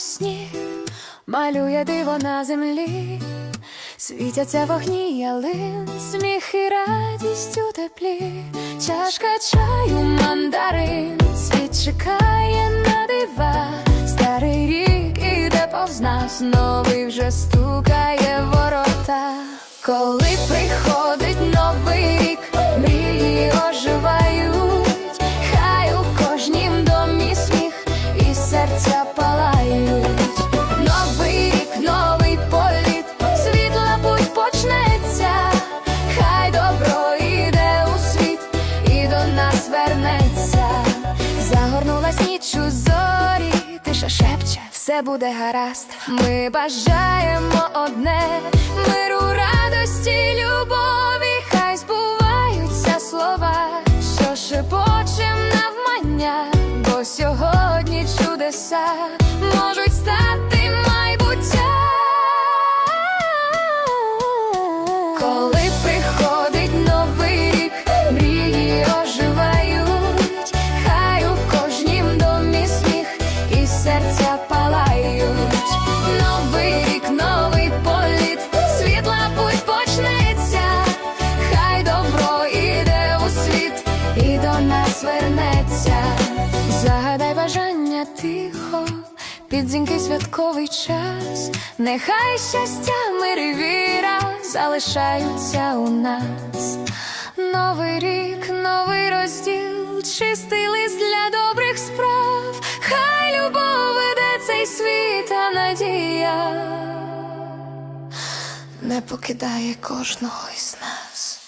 сніг, малює диво на землі, світяться вогні ялин, сміх і радість у теплі, чашка чаю, мандарин, світ чекає на дива, старий рік іде повз нас, новий вже стукає ворота. Коли приходить нас вернеться. Загорнулась ніч у зорі, тиша шепче, все буде гаразд. Ми бажаємо одне миру, радості, любові, хай збуваються слова, що шепочем навмання, бо сьогодні чудеса тихо, під дзвінки святковий час, нехай щастя, мир і віра залишаються у нас. Новий рік, новий розділ, чистий лист для добрих справ, хай любов веде цей світ, а надія не покидає кожного із нас.